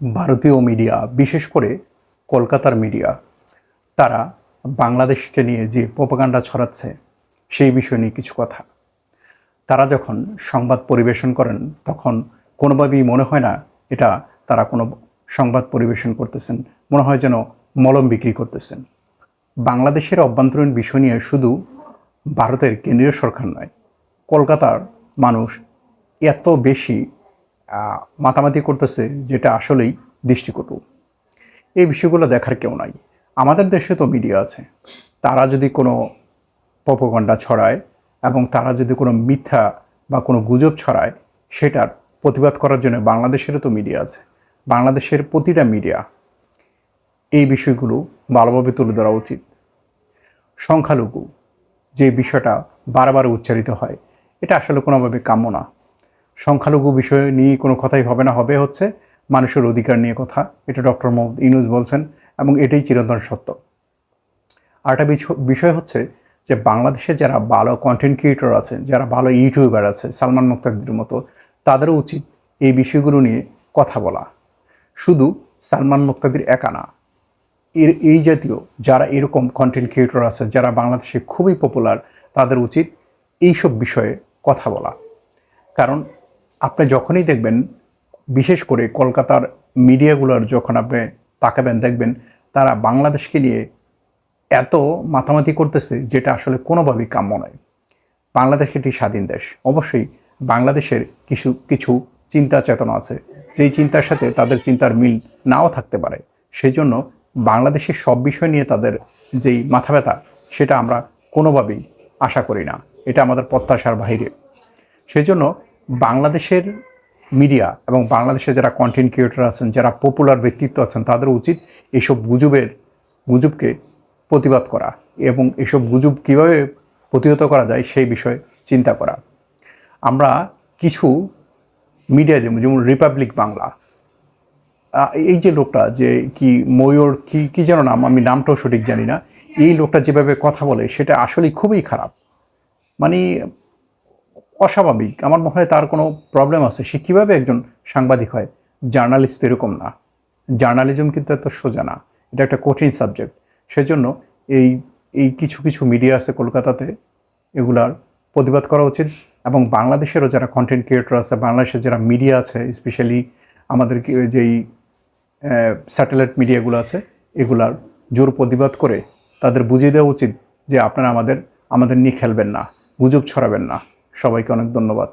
ভারতীয় মিডিয়া, বিশেষ করে কলকাতার মিডিয়া, তারা বাংলাদেশকে নিয়ে যে প্রোপাগান্ডা ছড়াচ্ছে, সেই বিষয় নিয়ে কিছু কথা। তারা যখন সংবাদ পরিবেশন করেন, তখন কোনোভাবেই মনে হয় না এটা তারা কোনো সংবাদ পরিবেশন করতেছেন। মনে হয় যেন মলম বিক্রি করতেছেন। বাংলাদেশের অভ্যন্তরীণ বিষয় নিয়ে শুধু ভারতের কেন্দ্রীয় সরকার নয়, কলকাতার মানুষ এত বেশি মাতামাতি করতেছে যেটা আসলেই দৃষ্টিকটু। এই বিষয়গুলো দেখার কেউ নাই। আমাদের দেশে তো মিডিয়া আছে। তারা যদি কোনো প্রপগণ্ডা ছড়ায় এবং তারা যদি কোনো মিথ্যা বা কোনো গুজব ছড়ায়, সেটার প্রতিবাদ করার জন্য বাংলাদেশেরও তো মিডিয়া আছে। বাংলাদেশের প্রতিটা মিডিয়া এই বিষয়গুলো ভালোভাবে তুলে ধরা উচিত। সংখ্যালঘু যে বিষয়টা বারবার উচ্চারিত হয়, এটা আসলে কোনোভাবে কাম্য না। সংখ্যালঘু বিষয় নিয়ে কোনো কথাই হবে না, হবে হচ্ছে মানুষের অধিকার নিয়ে কথা। এটা ডক্টর মোহাম্মদ ইনুজ বলছেন এবং এটাই চিরন্তন সত্য। আরেকটা বিষ- বিষয় হচ্ছে যে বাংলাদেশে যারা ভালো কন্টেন্ট ক্রিয়েটর আছে, যারা ভালো ইউটিউবার আছে, সালমান মুক্তাদির মতো, তাদেরও উচিত এই বিষয়গুলো নিয়ে কথা বলা। শুধু সালমান মুক্তাদির একা না, এর, এই জাতীয় যারা এরকম কন্টেন্ট ক্রিয়েটর আছে, যারা বাংলাদেশে খুবই পপুলার তাদের উচিত এইসব বিষয়ে কথা বলা। কারণ আপনি যখনই দেখবেন, বিশেষ করে কলকাতার মিডিয়াগুলোর যখন আপনি তাকাবেন, দেখবেন তারা বাংলাদেশকে নিয়ে এত মাতামাতি করতেছে যেটা আসলে কোনোভাবেই কাম্য নয়। বাংলাদেশ একটি স্বাধীন দেশ। অবশ্যই বাংলাদেশের কিছু কিছু চিন্তা চেতনা আছে। যেই চিন্তার সাথে তাদের চিন্তার মিল নাও থাকতে পারে। সেই জন্য বাংলাদেশের সব বিষয় নিয়ে তাদের যেই মাথা ব্যথা, সেটা আমরা কোনোভাবেই আশা করি না। এটা আমাদের প্রত্যাশার বাহিরে। সেই জন্য বাংলাদেশের মিডিয়া এবং বাংলাদেশে যারা কন্টেন্ট ক্রিয়েটর আছেন, যারা পপুলার ব্যক্তিত্ব আছেন, তাদের উচিত এইসব গুজবের, গুজবকে প্রতিবাদ করা এবং এসব গুজব কীভাবে প্রতিহত করা যায় সেই বিষয়ে চিন্তা করা। আমরা কিছু মিডিয়া যেমন যেমন রিপাবলিক বাংলা এই যে লোকটা যে কি ময়ূর, কি, কী যেন নাম, আমি নামটাও সঠিক জানি না, এই লোকটা যেভাবে কথা বলে, সেটা আসলে খুবই খারাপ। মানে অস্বাভাবিক। আমার মনে হয় তার কোনো প্রবলেম আছে। সে কীভাবে একজন সাংবাদিক হয়? জার্নালিস্ট এরকম না। জার্নালিজম কিন্তু এত সোজা না। এটা একটা কঠিন সাবজেক্ট সেজন্য এই এই কিছু কিছু মিডিয়া আছে কলকাতাতে। এগুলার প্রতিবাদ করা উচিত। এবং বাংলাদেশেরও যারা কন্টেন্ট ক্রিয়েটর আছে, বাংলাদেশের যারা মিডিয়া আছে স্পেশালি আমাদের যেই স্যাটেলাইট মিডিয়াগুলো আছে, এগুলার জোর প্রতিবাদ করে তাদের বুঝিয়ে দেওয়া উচিত যে আপনারা আমাদের আমাদের নিয়ে খেলবেন না, গুজব ছড়াবেন না। সবাইকে অনেক ধন্যবাদ।